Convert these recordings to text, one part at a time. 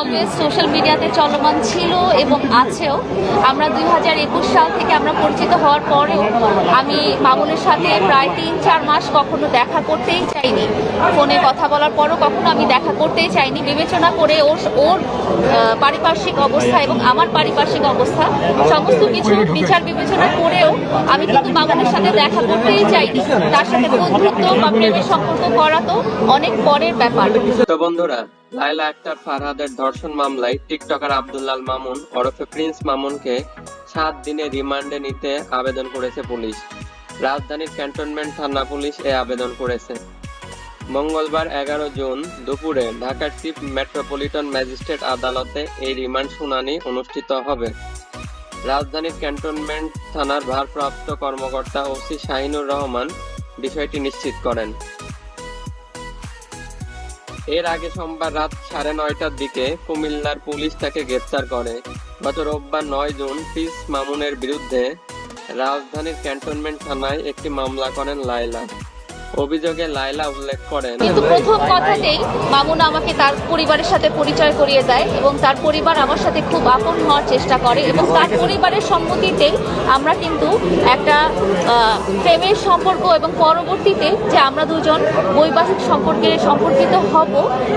Always social মিডিয়াতে চলমান ছিল এবং আছেও। আমরা দুই হাজার একুশ সাল থেকে আমরা পরিচিত হওয়ার পরেও আমি মামুনের সাথে প্রায় তিন চার মাস কখনো দেখা করতেই চাইনি। ফোনে কথা বলার পরও কখনো আমি দেখা করতেই চাইনি। বিবেচনা করে ওর ওর পারিপার্শ্বিক অবস্থা এবং আমার পারিপার্শ্বিক অবস্থা, সমস্ত কিছু বিচার বিবেচনা করেও আমি কিন্তু মামুনের সাথে দেখা করতেই চাইনি। তার সাথে বন্ধুত্ব বা প্রেমের সম্পর্ক করা তো অনেক পরের ব্যাপার। বন্ধুরা লাইলা আক্তার ফারহাদের ধর্ষণ মামলায় টিকটকার আব্দুল্লাল মামুন ওরফে প্রিন্স মামুনকে সাত দিনে রিমান্ডে নিতে আবেদন করেছে পুলিশ। রাজধানীর ক্যান্টনমেন্ট থানা পুলিশ এ আবেদন করেছে। মঙ্গলবার এগারো জুন দুপুরে ঢাকার চিফ মেট্রোপলিটন ম্যাজিস্ট্রেট আদালতে এই রিমান্ড শুনানি অনুষ্ঠিত হবে। রাজধানীর ক্যান্টনমেন্ট থানার ভারপ্রাপ্ত কর্মকর্তা ওসি শাহিনুর রহমান বিষয়টি নিশ্চিত করেন। এর আগে সোমবার রাত সাড়ে নয়টার দিকে কুমিল্লার পুলিশ তাকে গ্রেপ্তার করে। গত রোববার নয় জুন পিস মামুনের বিরুদ্ধে রাজধানীর ক্যান্টনমেন্ট থানায় একটি মামলা করেন লায়লা। অভিযোগে লায়লা উল্লেখ করেন। কিন্তু প্রথম কথাতেই মামুনা আমাকে তার পরিবারের সাথে পরিচয় করিয়ে দেয় এবং তার পরিবার আমার সাথে খুব আপন হওয়ার চেষ্টা করে এবং তার পরিবারের সম্মতিতেই আমরা কিন্তু একটা আহ, প্রেমের সম্পর্ক এবং পরবর্তীতে যে আমরা দুজন বৈবাহিক সম্পর্কে সম্পর্কিত হব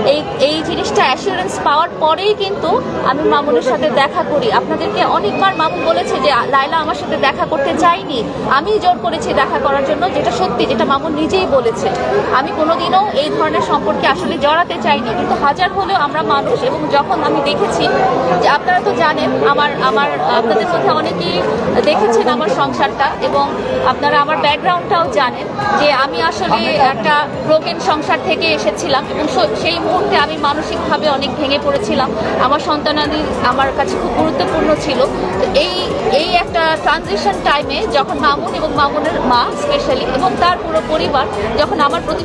এই এই জিনিসটা অ্যাসুরেন্স পাওয়ার পরেই কিন্তু আমি মামুনের সাথে দেখা করি। আপনাদেরকে অনেকবার মামুন বলেছে যে লাইলা আমার সাথে দেখা করতে চাইনি আমি জোর করেছি দেখা করার জন্য যেটা সত্যি যেটা মামুন নিজেই বলেছে। আমি কোনোদিনও এই ধরনের সম্পর্কে আসলে জড়াতে চাইনি। কিন্তু হাজার হলেও আমরা মানুষ এবং যখন আমি দেখেছি যে আপনারা তো জানেন আমার আমার আপনাদের মধ্যে অনেকেই দেখেছেন আমার সংসারটা এবং আপনারা আমার ব্যাকগ্রাউন্ডটাও জানেন যে আমি আসলে একটা ব্রোকেন সংসার থেকে এসেছিলাম এবং সেই মুহূর্তে আমি মানসিকভাবে অনেক ভেঙে পড়েছিলাম। আমার সন্তানাদি আমার কাছে খুব গুরুত্বপূর্ণ ছিল। তো এই এই একটা ট্রানজিশন টাইমে যখন মামুন এবং মামুনের মা স্পেশালি এবং তার পুরো পরিবার যখন আমার প্রতি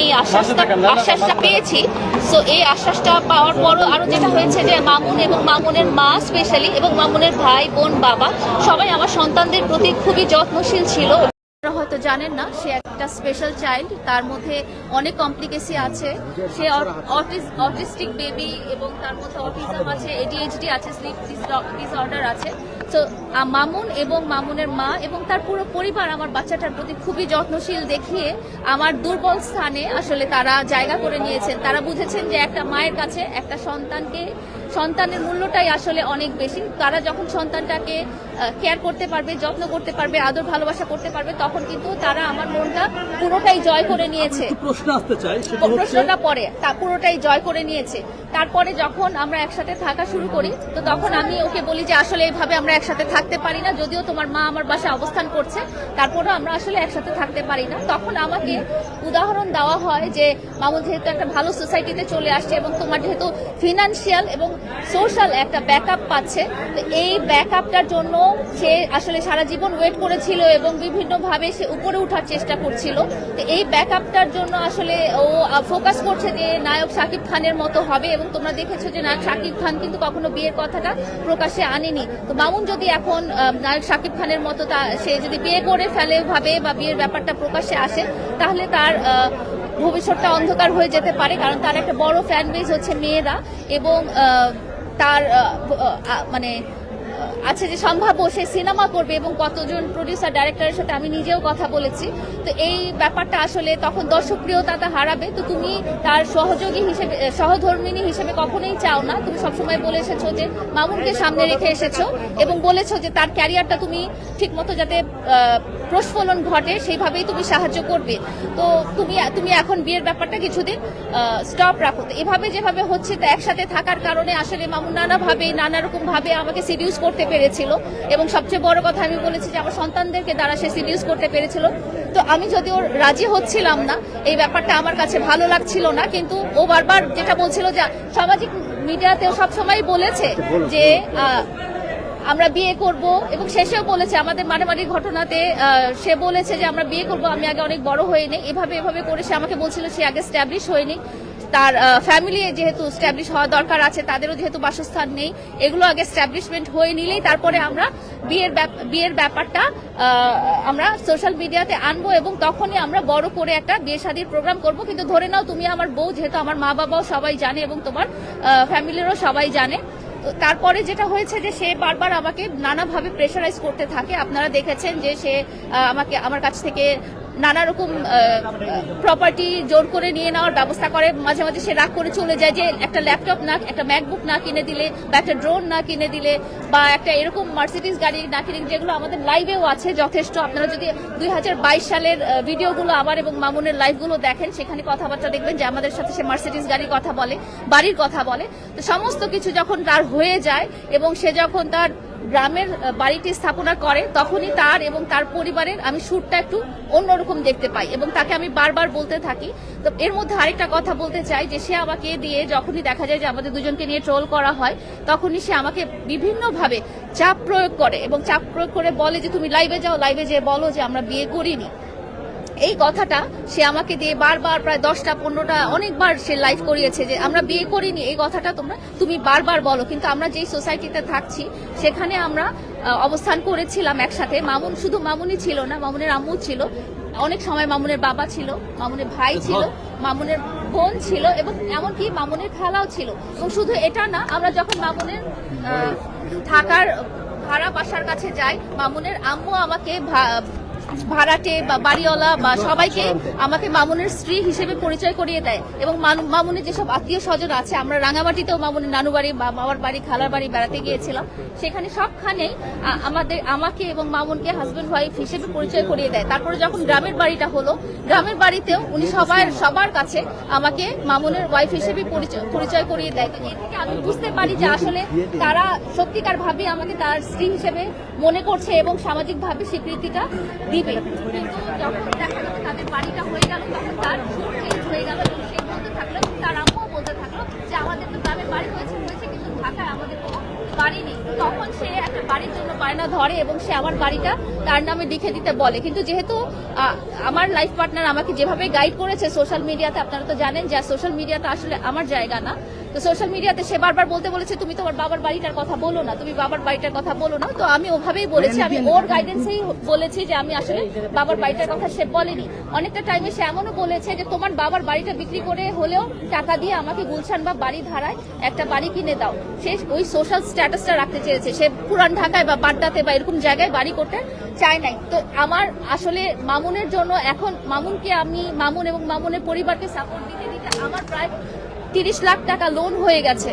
এই আশ্বাসটা আশ্বাসটা পেয়েছি। সো এই আশ্বাসটা পাওয়ার পরও আরও যেটা হয়েছে যে মামুন এবং মামুনের মা স্পেশালি এবং মামুনের ভাই বোন বাবা সবাই আমার সন্তানদের প্রতি খুবই যত্নশীল ছিল। আপনারা হয়তো জানেন না সে একটা স্পেশাল চাইল্ড তার মধ্যে অনেক কমপ্লিকেসি আছে। সে অটিস্টিক বেবি এবং তার মধ্যে অটিজম আছে এডিএইচডি আছে স্লিপ ডিসঅর্ডার আছে। তো মামুন এবং মামুনের মা এবং তার পুরো পরিবার আমার বাচ্চাটার প্রতি খুবই যত্নশীল দেখিয়ে আমার দুর্বল স্থানে আসলে তারা জায়গা করে নিয়েছেন। তারা বুঝেছেন যে একটা মায়ের কাছে একটা সন্তানকে সন্তানের মূল্যটাই আসলে অনেক বেশি। তারা যখন সন্তানটাকে কেয়ার করতে পারবে যত্ন করতে পারবে আদর ভালোবাসা করতে পারবে তখন কিন্তু তারা আমার মনটা পুরোটাই জয় করে নিয়েছে। প্রশ্ন আসতে চাই প্রশ্নটা পরে। তা পুরোটাই জয় করে নিয়েছে। তারপরে যখন আমরা একসাথে থাকা শুরু করি তো তখন আমি ওকে বলি যে আসলে এইভাবে আমরা একসাথে থাকতে পারি না। যদিও তোমার মা আমার বাসায় অবস্থান করছে তারপরেও আমরা আসলে একসাথে থাকতে পারি না। তখন আমাকে উদাহরণ দেওয়া হয় যে মামুন যেহেতু একটা ভালো সোসাইটিতে চলে আসছে এবং তোমার যেহেতু ফিনান্সিয়াল এবং সোশ্যাল একটা ব্যাকআপ পাচ্ছে। তো এই ব্যাকআপটার জন্য সে আসলে সারা জীবন ওয়েট করেছিল এবং বিভিন্নভাবে সে উপরে ওঠার চেষ্টা করছিল। তো এই ব্যাকআপটার জন্য আসলে ও ফোকাস করছে যে নায়ক শাকিব খানের মতো হবে এবং তোমরা দেখেছ যে নায়ক শাকিব খান কিন্তু কখনো বিয়ের কথাটা প্রকাশ্যে আনেনি। তো মামুন যদি এখন নায়ক শাকিব খানের মতো সে যদি বিয়ে করে ফেলে ভাবে বা বিয়ের ব্যাপারটা প্রকাশ্যে আসে, তাহলে তার ভবিষ্যৎটা অন্ধকার হয়ে যেতে পারে, কারণ তার একটা বড় ফ্যান বেস হচ্ছে মেয়েরা এবং তার মানে আছে যে সম্ভাব্য সে সিনেমা করবে এবং কতজন প্রডিউসার ডাইরেক্টরের সাথে আমি নিজেও কথা বলেছি। তো এই ব্যাপারটা আসলে তখন দর্শক প্রিয়তা হারাবে। তো তুমি তার সহযোগী হিসেবে সহধর্মিনী হিসেবে কখনোই চাও না। তুমি সবসময় বলে এসেছ যে, মামুনকে সামনে রেখে এসেছ এবং বলেছ যে, তার ক্যারিয়ারটা তুমি ঠিকমতো যাতে প্রস্ফলন ঘটে, সেইভাবেই তুমি সাহায্য করবে। তো তুমি তুমি এখন বিয়ের ব্যাপারটা কিছুদিন স্টপ রাখো। এভাবে যেভাবে হচ্ছে, তা একসাথে থাকার কারণে আসলে মামুন নানা ভাবে নানা রকম ভাবে আমাকে সিডিউস করতে পেরেছিল। এবং সবচেয়ে বড় কথা আমি বলেছি যে, আমার সন্তানদেরকে দ্বারা সে সিডিউস করতে পেরেছিল। তো আমি যদি ওর রাজি হচ্ছিলাম না, এই ব্যাপারটা আমার কাছে ভালো লাগছিল না। কিন্তু ও বারবার যেটা বলছিল যে, সামাজিক মিডিয়াতেও সবসময় বলেছে যে আমরা বিয়ে করব এবং শেষেও বলেছে, আমাদের মারামারি ঘটনাতে সে বলেছে যে আমরা বিয়ে করব, আমি আগে অনেক বড় নেই। এভাবে এভাবে করে সে আমাকে বলছিল, সে আগে স্ট্যাবলিশ হয়নি। তার ফ্যামিলি যেহেতু স্ট্যাবলিশ হওয়া দরকার আছে, তাদেরও যেহেতু বাসস্থান নেই, এগুলো আগে স্ট্যাবলিশমেন্ট হয়ে নিলেই তারপরে আমরা বিয়ের বিয়ের ব্যাপারটা আমরা সোশ্যাল মিডিয়াতে আনব এবং তখনই আমরা বড় করে একটা বিয়ে শাদীর প্রোগ্রাম করব। কিন্তু ধরে নাও, তুমি আমার বউ, যেহেতু আমার মা বাবাও সবাই জানে এবং তোমার ফ্যামিলিরও সবাই জানে। তারপরে যেটা হয়েছে যে সে বারবার আমাকে নানাভাবে প্রেশারাইজ করতে থাকে। আপনারা দেখেছেন যে সে আমাকে, আমার কাছ থেকে নানা রকম প্রপার্টি জোর করে নিয়ে নেওয়ার ব্যবস্থা করে। মাঝে মাঝে সে রাগ করে চলে যায় যে একটা ল্যাপটপ না, একটা ম্যাকবুক না কিনে দিলে বা একটা ড্রোন না কিনে দিলে বা একটা এরকম মার্সিডিস গাড়ি না কিনে যেগুলো আমাদের লাইভেও আছে যথেষ্ট। আপনারা যদি দুই হাজার বাইশ সালের ভিডিওগুলো আমার এবং মামুনের লাইভগুলো দেখেন, সেখানে কথাবার্তা দেখবেন যে আমাদের সাথে সে মার্সিডিস গাড়ির কথা বলে, বাড়ির কথা বলে। তো সমস্ত কিছু যখন তার হয়ে যায় এবং সে যখন তার গ্রামের বাড়িটি স্থাপনা করে, তখনই তার এবং তার পরিবারের আমি সুরটা একটু অন্যরকম দেখতে পাই এবং তাকে আমি বারবার বলতে থাকি। তো এর মধ্যে আরেকটা কথা বলতে চাই যে, সে আমাকে দিয়ে যখনই দেখা যায় যে আমাদের দুজনকে নিয়ে ট্রোল করা হয়, তখনই সে আমাকে বিভিন্নভাবে চাপ প্রয়োগ করে এবং চাপ প্রয়োগ করে বলে যে, তুমি লাইভে যাও, লাইভে যেয়ে বলো যে, আমরা বিয়ে করিনি। এই কথাটা সে আমাকে দিয়ে বারবার প্রায় দশটা পনেরোটা অনেকবার সে লাইভ করিয়েছে যে আমরা বিয়ে করিনি এই কথাটা তোমরা তুমি বারবার বলো। কিন্তু আমরা যেই সোসাইটিতে থাকছি সেখানে আমরা অবস্থান করেছিলাম একসাথে। মামুন শুধু মামুনই ছিল না মামুনের আম্মু ছিল। অনেক সময় মামুনের বাবা ছিল মামুনের ভাই ছিল মামুনের বোন ছিল এবং এমনকি মামুনের খালাও ছিল। এবং শুধু এটা না আমরা যখন মামুনের থাকার ভাড়া বাসার কাছে যাই মামুনের আম্মু আমাকে ভাড়াটে বা বাড়িওয়ালা বা সবাইকে আমাকে মামুনের স্ত্রী হিসেবে পরিচয় করিয়ে দেয় এবং মানু- মামুনের যেসব আত্মীয় স্বজন আছে, আমরা রাঙামাটিতেও মামুনের নানু বাড়ি বা মামার বাড়ি, খালার বাড়ি বেড়াতে গিয়েছিলাম। সেখানে সবখানেই আমাদের আমাকে এবং মামুনকে হাজব্যান্ড ওয়াইফ হিসেবে পরিচয় করিয়ে দেয়। তারপরে যখন গ্রামের বাড়িটা হলো, গ্রামের বাড়িতেও উনি সবার সবার কাছে আমাকে মামুনের ওয়াইফ হিসেবে পরিচয় পরিচয় করিয়ে দেয়। এর থেকে আমি বুঝতে পারি যে আসলে তারা সত্যিকার ভাবে আমাকে তার স্ত্রী হিসেবে মনে করছে এবং সামাজিক ভাবে স্বীকৃতিটা দিবে কিন্তু যখন দেখা গেল তাদের বাড়িটা হয়ে গেল, তখন তার সুর চেঞ্জ হয়ে গেল এবং সে বলতে থাকল তার আম্মুও বলতে থাকল যে আমাদের তো গ্রামের বাড়ি হয়েছে হয়েছে কিন্তু ঢাকায় আমাদের কোনো বাড়ি নেই। তখন সে একটা বাড়ির জন্য বায়না ধরে এবং সে আমার বাড়িটা তার নামে লিখে দিতে বলে। কিন্তু যেহেতু আমার লাইফ পার্টনার আমাকে যেভাবে গাইড করেছে সোশ্যাল মিডিয়াতে আপনারা তো জানেন যে সোশ্যাল মিডিয়াটা আসলে আমার জায়গা না। তো সোশ্যাল মিডিয়াতে সে বারবার বলতে বলেছে, তুমি তোমার বাবার বাড়িটার কথা বলো না, তুমি বাবার বাড়িটার কথা বলো না। তো আমি ওভাবেই বলেছি, আমি ওর গাইডেন্সেই বলেছি যে আমি আসলে বাবার বাড়িটার কথা সে বলেনি। অনেকটা টাইমে সে এমনও বলেছে যে, তোমার বাবার বাড়িটা বিক্রি করে হলেও টাকা দিয়ে আমাকে গুলশান বা বাড়ি ধারায় একটা বাড়ি কিনে দাও। সে ওই সোশ্যাল স্ট্যাটাসটা রাখতে চেয়েছে। সে পুরান ঢাকায় বা বাড্ডাতে বা এরকম জায়গায় বাড়ি করতে চায় নাই। তো আমার আসলে মামুনের জন্য এখন মামুনকে আমি, মামুন এবং মামুনের পরিবারকে সাপোর্ট দিতে দিতে আমার প্রায় তিরিশ লাখ টাকা লোন হয়ে গেছে।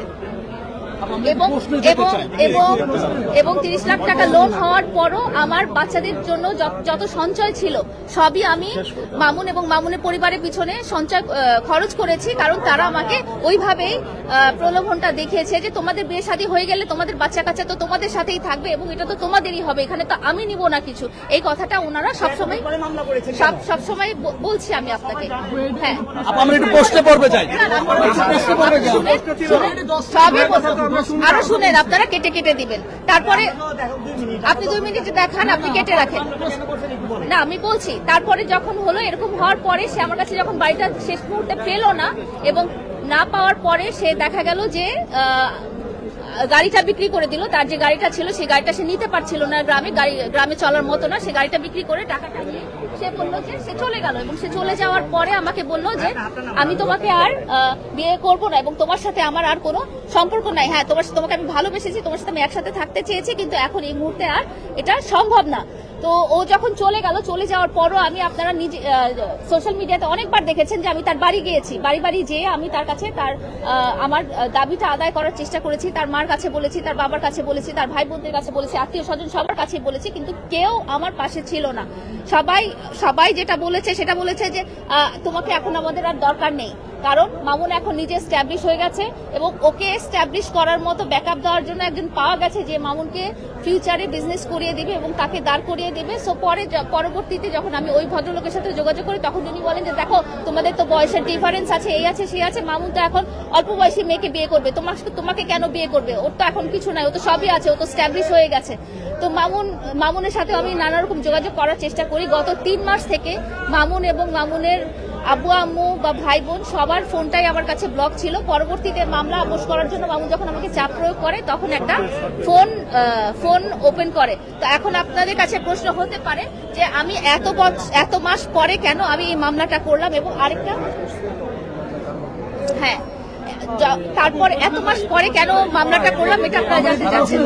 এবং এবং এবং এবং তিরিশ লাখ টাকা লোন হওয়ার পরও আমার বাচ্চাদের জন্য যত- সঞ্চয় ছিল সবই আমি মামুন এবং মামুনের পরিবারের পিছনে সঞ্চয় খরচ করেছি কারণ তারা আমাকে ওইভাবেই প্রলোভনটা দেখিয়েছে যে তোমাদের বিয়ে শাদী হয়ে গেলে তোমাদের বাচ্চা কাচ্চা তো তোমাদের সাথেই থাকবে এবং এটা তো তোমাদেরই হবে এখানে তো আমি নিব না কিছু এই কথাটা ওনারা সবসময় সব সবসময় বলছি আমি আপনাকে হ্যাঁ একটু প্রশ্নে পড়বে চাই সবই। আরও শুনেন আপনারা কেটে কেটে দিবেন। তারপরে আপনি দুই মিনিট দেখান আপনি কেটে রাখেন। না আমি বলছি তারপরে যখন হলো এরকম হওয়ার পরে সে আমার কাছে যখন বাড়িটা শেষ মুহূর্তে পেল না এবং না পাওয়ার পরে সে দেখা গেল যে গাড়িটা বিক্রি করে দিল তার যে গাড়িটা ছিল সেই গাড়িটা সে নিতে পারছিল না গ্রামে গাড়ি গ্রামে চলার মতো না সে গাড়িটা বিক্রি করে টাকাটা নিয়ে সে বলল যে সে চলে গেল এবং সে চলে যাওয়ার পরে আমাকে বলল যে আমি তোমাকে আর বিয়ে করব না এবং তোমার সাথে আমার আর কোনো সম্পর্ক নাই। হ্যাঁ তোমার তোমাকে আমি ভালোবেসেছি, তোমার সাথে আমি একসাথে থাকতে চেয়েছি, কিন্তু এখন এই মুহূর্তে আর এটা সম্ভব না। তো ও যখন চলে গেল, চলে যাওয়ার পরও আমি আপনারা নিজে সোশ্যাল মিডিয়াতে অনেকবার দেখেছেন যে আমি তার বাড়ি গিয়েছি। বাড়ি বাড়ি যেয়ে আমি তার কাছে তার আমার দাবিটা আদায় করার চেষ্টা করেছি। তার মার কাছে বলেছি, তার বাবার কাছে বলেছি, তার ভাই বোনদের কাছে বলেছি আত্মীয় স্বজন সবার কাছে বলেছি, কিন্তু কেউ আমার পাশে ছিল না। সবাই সবাই যেটা বলেছে সেটা বলেছে যে তোমাকে এখন আমাদের আর দরকার নেই। কারণ মামুন এখন নিজে স্ট্যাবলিশ হয়ে গেছে এবং ওকে স্ট্যাবলিশ করার মতো ব্যাকআপ দেওয়ার জন্য একজন পাওয়া গেছে যে মামুনকে ফিউচারে বিজনেস করিয়ে দিবে এবং তাকে দাঁড় করিয়ে দেবে। সো পরে পরবর্তীতে যখন আমি ওই ভদ্রলোকের সাথে যোগাযোগ করি, তখন উনি বলেন যে, দেখো, তোমাদের তো বয়সের ডিফারেন্স আছে, এই আছে, সেই আছে। মামুন তো এখন অল্প বয়সী মেয়েকে বিয়ে করবে। তোমার তোমাকে কেন বিয়ে করবে? ওর তো এখন কিছু নাই, ও তো সবই আছে, ও তো স্ট্যাবলিশ হয়ে গেছে। তো মামুন, মামুনের সাথে আমি নানা রকম যোগাযোগ করার চেষ্টা করি। গত তিন মাস থেকে মামুন এবং মামুনের আব্বু আম্মু বা ভাই বোন সবার ফোনটাই আমার কাছে ব্লক ছিল। পরবর্তীতে মামলা আপোষ করার জন্য মামু যখন আমাকে চাপ প্রয়োগ করে তখন একটা ফোন ফোন ওপেন করে। তো এখন আপনাদের কাছে প্রশ্ন হতে পারে যে আমি এত এত মাস পরে কেন আমি এই মামলাটা করলাম এবং আরেকটা হ্যাঁ তারপর এত মাস পরে কেন মামলাটা করলাম এটা আপনারা জানতে চাচ্ছেন।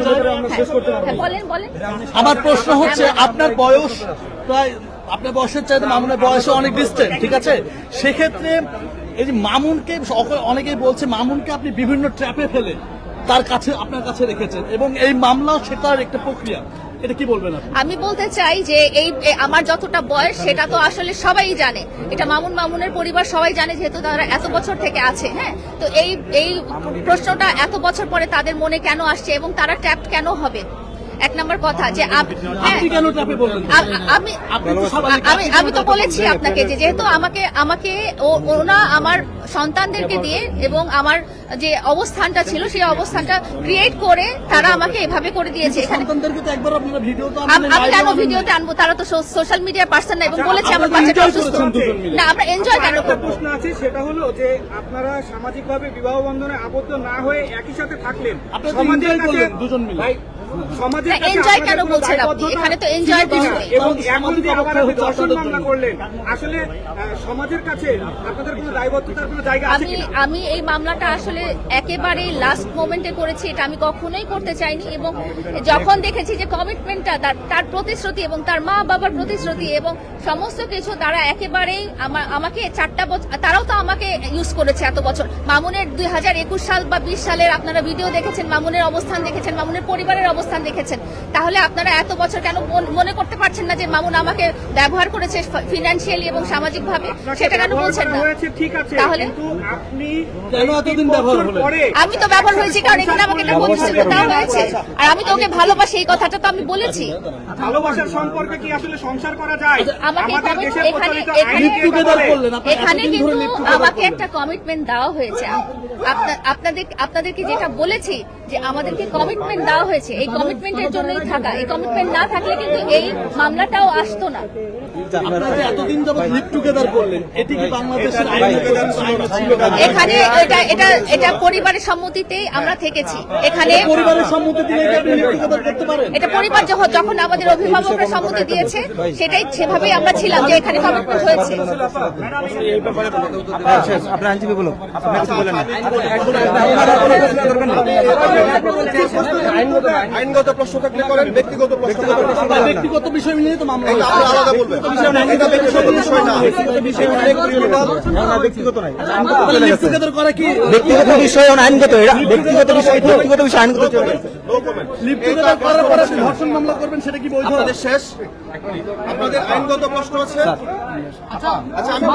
হ্যাঁ, হ্যাঁ, বলেন বলেন। আমার প্রশ্ন হচ্ছে আপনার বয়স প্রায় আপনার বয়সের চাইতে মামুনের বয়সে অনেক ডিস্টেন্ট ঠিক আছে? সেক্ষেত্রে এই যে মামুনকে অনেকেই বলছে মামুনকে আপনি বিভিন্ন ট্র্যাপে ফেলে তার কাছে, আপনার কাছে রেখেছেন এবং এই মামলাও সেটার একটা প্রক্রিয়া। এটা কি আমি বলতে চাই যে এই আমার যতটা বয়স, সেটা তো আসলে সবাই জানে। এটা মামুন, মামুনের পরিবার সবাই জানে যেহেতু তারা এত বছর থেকে আছে হ্যাঁ? তো এই এই প্রশ্নটা এত বছর পরে তাদের মনে কেন আসছে এবং তারা ট্যাপ কেন হবে? এক নম্বর কথা যে হ্যাঁ। কেন আমি আমি তো বলেছি আপনাকে যে যেহেতু আমাকে আমাকে ওনা আমার সন্তানদেরকে দিয়ে এবং আমার যে অবস্থানটা ছিল সেই অবস্থানটা ক্রিয়েট করে তারা আমাকে এভাবে করে দিয়েছে এখানে। আম- কেন ভিডিওতে আনব? তারা তো সোশ্যাল মিডিয়ার পার্সন না এবং বলেছে আমার বাচ্চাটা অসুস্থ। না আমরা এনজয় কেন একটা করব প্রশ্ন আছে সেটা হলো যে আপনারা সামাজিকভাবে বিবাহ বন্ধনে আবদ্ধ না হয়ে একই সাথে থাকলেন? দুজন মিলে। সমাজের আপনাদের কেন বলছেন আপনি? এখানে তো নেই। এবং দর্শন মামলা করলেন আসলে সমাজের কাছে আপনাদের কোনো দায়বদ্ধতার কোনো জায়গা আছে আমি আমি এই মামলাটা আসলে একেবারে লাস্ট মোমেন্টে করেছি এটা আমি কখনোই করতে চাইনি এবং যখন দেখেছি যে কমিটমেন্টটা তার প্রতিশ্রুতি এবং তার মা বাবার প্রতিশ্রুতি এবং সমস্ত কিছু তারা একেবারেই আমা- আমাকে চারটা বছর তারাও তো আমাকে ইউজ করেছে এত বছর মামুনের দুই হাজার একুশ সাল বা বিশ সালের আপনারা ভিডিও দেখেছেন মামুনের অবস্থান দেখেছেন মামুনের পরিবারের অবস্থান দেখেছেন তাহলে আপনারা এত বছর কেন মনে করতে পারছেন না যে মামুন আমাকে ব্যবহার করেছে ফিনান্সিয়ালি এবং সামাজিকভাবে? আপনাকে সেটা কেন বলছেন না? হয়েছে ঠিক আছে তাহলে? আমি তো ব্যবহার হয়েছি কারণ এখানে আমাকে একটা প্রতিশ্রুতি দেওয়া হয়েছে। আর আমি তো ওকে ভালোবাসি এই কথাটা তো আমি বলেছি। ভালোবাসার সম্পর্কে কি আসলে সংসার করা যায়? আমাকে আমাদের comment- দেশের এখানে এখানে আইন কি এটা together বলে? করলেন আপনি এখানে এতদিন কিন্তু ধরে live together আমাকে একটা কমিটমেন্ট দেওয়া হয়েছে। আপনাদের আপনাদেরকে যেটা বলেছি যে আমাদেরকে কমিটমেন্ট দেওয়া হয়েছে এই কমিটমেন্টের জন্যই থাকা এই কমিটমেন্ট না থাকলে কিন্তু এই মামলাটাও আসতো না আপনারা এতদিন যাবত লিভ টুগেদার করলেন এটি কি বাংলাদেশের আইন আইনে ছিল না? এখানে এটা এটা এটা পরিবারের সম্মতিতেই আমরা থেকেছি এখানে পরিবারের সম্মতি দিলে কি আপনি লিভ টুগেদার করতে পারেন এটা পরিবার যখন যখন আমাদের অভিভাবকরা সম্মতি দিয়েছে সেটাই সেভাবেই আমরা ছিলাম যে এখানে কমিটমেন্ট হয়েছে আপনার আইনজীবী বলো আপনি কিছু বলেন না আইনগত প্রশ্ন থাকলে করেন? ব্যক্তিগত প্রশ্ন ব্যক্তিগত বিষয় নিয়ে তো মামলা আলাদা বলবেন এটা ব্যক্তিগত বিষয় না। ব্যক্তিগত নাই। ব্যক্তিগত বিষয় আইনগত। ব্যক্তিগত বিষয় ব্যক্তিগত বিষয় আইনগত চলে লিভ টুগেদার করার পরে আপনি ধর্ষণ মামলা করবেন সেটা কি বৈধ? আপনাদের শেষ? আপনাদের আইনগত প্রশ্ন আছে? আচ্ছা আমি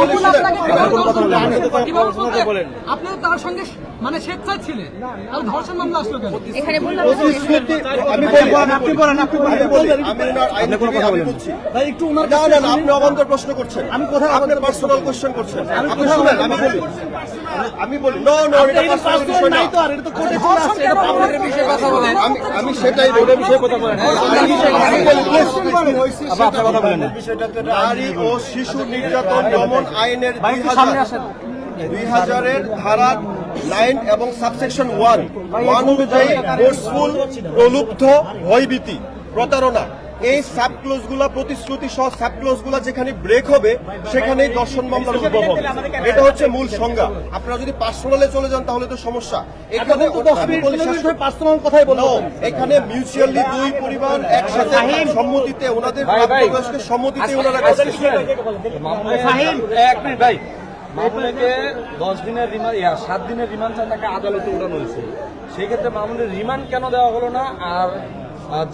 বলি আপনি তার সঙ্গে মানে স্বেচ্ছায় ছিলেন। তাহলে ধর্ষণ মামলা আসলো কেন? এখানে আমি বলব আপনি বলেন আপনি বলেন। আমি ওনার আইন থেকে ভাই একটু ওনার না না না, আপনি অবান্তর প্রশ্ন করছেন। আমি কোথায় আপনি অবান্তর পার্সোনাল কোশ্চেন করছেন। আমি কোথায় শুনেন আমি বলি আমি বলি নো নো এটা পার্সোনাল বিষয় না। নাই তো আর এটা তো কোর্টে চলে আসছে এটা আপনাদের বিষয়ে। কথা বলেন? আমি সেটাই রোডের বিষয়ে কথা বলেন। নারী ও শিশু নির্যাতন দমন আইনের দুই হাজার দুই হাজারের ধারা নাইন এবং সাবসেকশন ওয়ান। ওয়ান অনুযায়ী ফোর্সফুল প্রলুব্ধ ভয়ভীতি প্রতারণা এই সাবক্লোজগুলা প্রতিশ্রুতি সহ সাবক্লোজগুলা যেখানে ব্রেক হবে সেখানেই দর্শন মামলার উদ্ভব হবে। এটা হচ্ছে মূল সংজ্ঞা। আপনারা যদি পার্সোনালে চলে যান তাহলে তো সমস্যা। এখানে পার্সোনাল কথাই No, এখানে মিউচুয়ালি দুই পরিবার একসাথে সম্মতিতে ওনাদের সম্মতিতে ওনারা এক মিনিট ভাই। মামুনকে দশ দিনের রিমান্ড ইয়া সাত দিনের রিমান্ড চান তাকে আদালতে উঠানো হয়েছে। সেক্ষেত্রে মামুনের রিমান্ড কেন দেওয়া হলো না? আর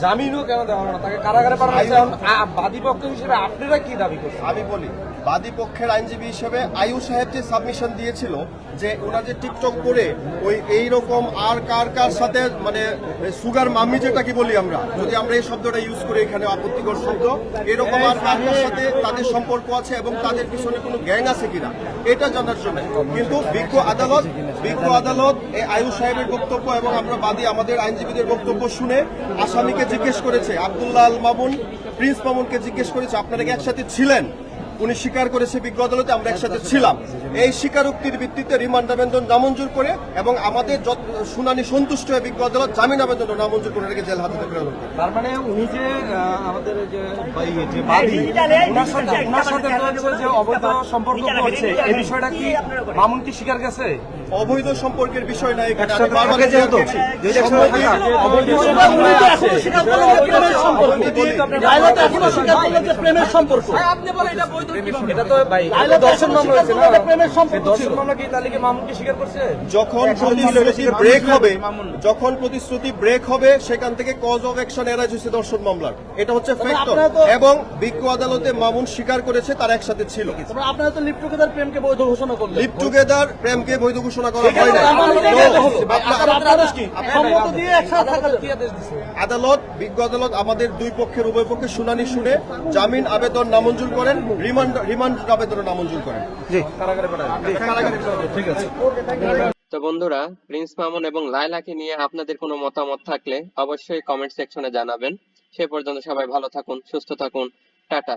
জামিনও কেন দেওয়া হলো না? তাকে কারাগারে পাঠানো হয়েছে। এখন বাদী পক্ষ হিসেবে আপনারা কি দাবি করছেন? আমি বলি বাদী পক্ষের আইনজীবী হিসেবে আয়ু সাহেব যে সাবমিশন দিয়েছিল যে ওনার যে টিকটক করে ওই এই রকম আর কার কার সাথে মানে সুগার মাম্মি যেটা কি বলি আমরা, যদি আমরা এই শব্দটা ইউজ করি এখানে আপত্তিকর শব্দ, এরকম আর কার কার সাথে তাদের সম্পর্ক আছে এবং তাদের পিছনে কোনো গ্যাং আছে কিনা, এটা জানার জন্য। কিন্তু বিজ্ঞ আদালত বিজ্ঞ আদালত এই আয়ু সাহেবের বক্তব্য এবং আমরা বাদী আমাদের আইনজীবীদের বক্তব্য শুনে আসামিকে জিজ্ঞেস করেছে, আব্দুল্লাহ আল মামুন, প্রিন্স মামুনকে জিজ্ঞেস করেছে, আপনারা কি একসাথে ছিলেন? উনি স্বীকার করেছে বিজ্ঞ আদালতে আমরা একসাথে ছিলাম এই স্বীকারোক্তির ভিত্তিতে রিমান্ড আবেদন নামঞ্জুর করে এবং আমাদের যত শুনানি সন্তুষ্ট হয়ে বিজ্ঞ আদালত জামিন আবেদন নামঞ্জুর করে রেখে জেল হাজতে প্রেরণ করে। তার মানে উনি যে আমাদের যে ইয়ে যে বাদী ওনার সাথে ওনার সাথে যে অবৈধ সম্পর্ক করছে এই বিষয়টা কি মামুন কি স্বীকার গেছে অবৈধ সম্পর্কের বিষয় না এখানে আমি বারবার যেহেতু, বলছি। যদি একসাথে সম্মতি- থাকা, অবৈধ সম্পর্ক তো আছে। এখনও স্বীকার এটা তো ভাই দর্শন মামলা হয়েছে না? দর্শন মামলা কি স্বীকার করছে? যখন প্রতিশ্রুতি ব্রেক হবে যখন প্রতিশ্রুতি ব্রেক হবে সেখান থেকে কজ অফ অ্যাকশন এরাইজ হচ্ছে দর্শন মামলার। এটা হচ্ছে ফ্যাক্টর এবং বিজ্ঞ আদালতে মামুন স্বীকার করেছে তারা একসাথে ছিল। তারপর আপনারা তো লিপ টুগেদার প্রেমকে বৈধ ঘোষণা করলেন। টুগেদার প্রেমকে বৈধ ঘোষণা করা হয় না আদালত বিজ্ঞ আদালত আমাদের দুই পক্ষের উভয় পক্ষের শুনানি শুনে জামিন আবেদন নামঞ্জুর করেন। রিমান্ড রিমান্ড আবেদন নামঞ্জুর করেন। কারাগারে পাঠায় ঠিক আছে। তো বন্ধুরা প্রিন্স মামুন এবং লায়লাকে নিয়ে আপনাদের কোনো মতামত থাকলে অবশ্যই কমেন্ট সেকশনে জানাবেন। সে পর্যন্ত সবাই ভালো থাকুন সুস্থ থাকুন। টাটা।